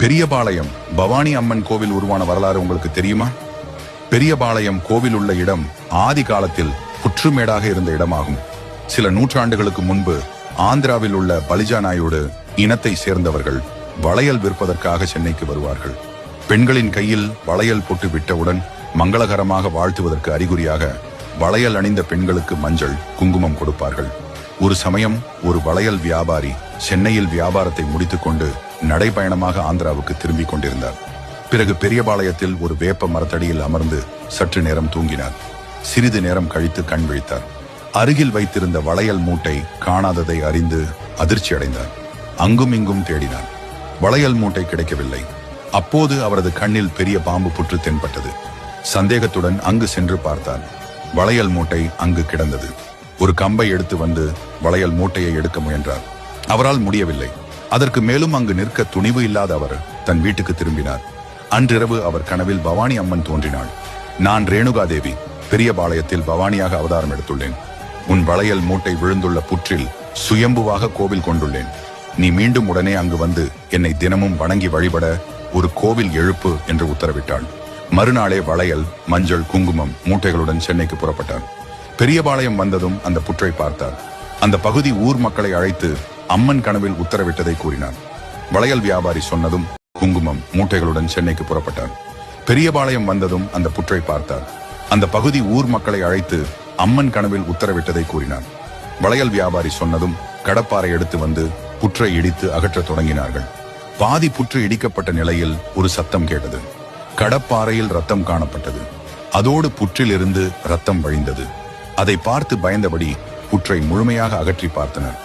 பெரியபாளையம் பவானி அம்மன் கோவில் உருவான வரலாறு உங்களுக்கு தெரியுமா? பெரியபாளையம் கோவில் உள்ள இடம் ஆதி காலத்தில் புற்றுமேடாக இருந்த இடமாகும். சில நூற்றாண்டுகளுக்கு முன்பு ஆந்திராவில் உள்ள பலிஜா நாயோடு இனத்தை சேர்ந்தவர்கள் வளையல் விற்பதற்காக சென்னைக்கு வருவார்கள். பெண்களின் கையில் வளையல் போட்டு விட்டவுடன் மங்களகரமாக வாழ்த்துவதற்கு அறிகுறியாக வளையல் அணிந்த பெண்களுக்கு மஞ்சள் குங்குமம் கொடுப்பார்கள். ஒரு சமயம் ஒரு வளையல் வியாபாரி சென்னையில் வியாபாரத்தை முடித்துக்கொண்டு நடைபயணமாக ஆந்திராவுக்கு திரும்பிக் கொண்டிருந்தார். பிறகு பெரியபாளையத்தில் ஒரு வேப்ப மரத்தடியில் அமர்ந்து சற்று நேரம் தூங்கினார். சிறிது நேரம் கழித்து கண் விழித்தார். அருகில் வைத்திருந்த வளையல் மூட்டை காணாததை அறிந்து அதிர்ச்சி அடைந்தார். அங்கும் இங்கும் தேடினார். வளையல் மூட்டை கிடைக்கவில்லை. அப்போது அவரது கண்ணில் பெரிய பாம்பு புற்று தென்பட்டது. சந்தேகத்துடன் அங்கு சென்று பார்த்தார் வளையல் மூட்டை அங்கு கிடந்தது. ஒரு கம்பை எடுத்து வந்து வளையல் மூட்டையை எடுக்க முயன்றார். அவரால் முடியவில்லை. அதற்கு மேலும் அங்கு நிற்க துணிவு இல்லாத அவர் தன் வீட்டுக்கு திரும்பினார். அன்றிரவு அவர் கனவில் பவானி அம்மன் தோன்றினாள். நான் ரேணுகா தேவி பெரியபாளையத்தில் பவானியாக அவதாரம் எடுத்துள்ளேன். உன் வளையல் மூட்டை விழுந்துள்ள புற்றில் சுயம்புவாக கோவில் கொண்டுள்ளேன். நீ மீண்டும் உடனே அங்கு வந்து என்னை தினமும் வணங்கி வழிபட ஒரு கோவில் எழுப்பு என்று உத்தரவிட்டாள். மறுநாளே வளையல் மஞ்சள் குங்குமம் மூட்டைகளுடன் சென்னைக்கு புறப்பட்டார். பெரியபாளையம் வந்ததும் அந்த புற்றை பார்த்தார். அந்த பகுதி ஊர் மக்களை அழைத்து அம்மன் கனவில் உத்தரவிட்டதை கூறினார். வளையல் வியாபாரி சொன்னதும் குங்குமம் மூட்டைகளுடன் சென்னைக்கு புறப்பட்டார். பெரியபாளையம் வந்ததும் அந்த புற்றை பார்த்தார். அந்த பகுதி ஊர் மக்களை அழைத்து அம்மன் கனவில் உத்தரவிட்டதை கூறினார். வளையல் வியாபாரி சொன்னதும் கடப்பாறை எடுத்து வந்து புற்றை இடித்து அகற்றத் தொடங்கினார்கள். பாதி புற்று இடிக்கப்பட்ட நிலையில் ஒரு சத்தம் கேட்டது. கடப்பாறையில் ரத்தம் காணப்பட்டது. அதோடு புற்றிலிருந்து ரத்தம் வழிந்தது. அதை பார்த்து பயந்தபடி புற்றை முழுமையாக அகற்றி பார்த்தனர்.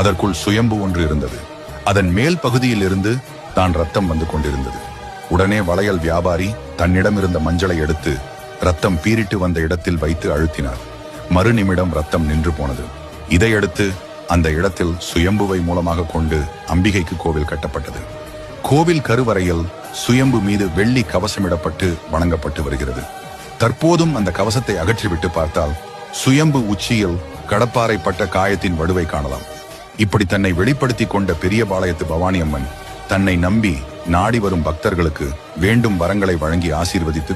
அதற்குள் சுயம்பு ஒன்று இருந்தது. அதன் மேல் பகுதியில் இருந்து தான் ரத்தம் வந்து கொண்டிருந்தது. உடனே வளையல் வியாபாரி தன்னிடம் இருந்த மஞ்சளை எடுத்து ரத்தம் பீரிட்டு வந்த இடத்தில் வைத்து அழுத்தினார். மறுநிமிடம் ரத்தம் நின்று போனது. இதையடுத்து அந்த இடத்தில் சுயம்புவை மூலமாக கொண்டு அம்பிகைக்கு கோவில் கட்டப்பட்டது. கோவில் கருவறையில் சுயம்பு மீது வெள்ளி கவசமிடப்பட்டு வணங்கப்பட்டு வருகிறது. தற்போதும் அந்த கவசத்தை அகற்றிவிட்டு பார்த்தால் சுயம்பு உச்சியில் கடப்பாறைப்பட்ட காயத்தின் வடுவை காணலாம். இப்படி தன்னை வெளிப்படுத்தி கொண்ட பெரிய பாளையத்து பவானி அம்மன் தன்னை நம்பி நாடி வரும் பக்தர்களுக்கு வேண்டும் வரங்களை வழங்கி ஆசீர்வதித்து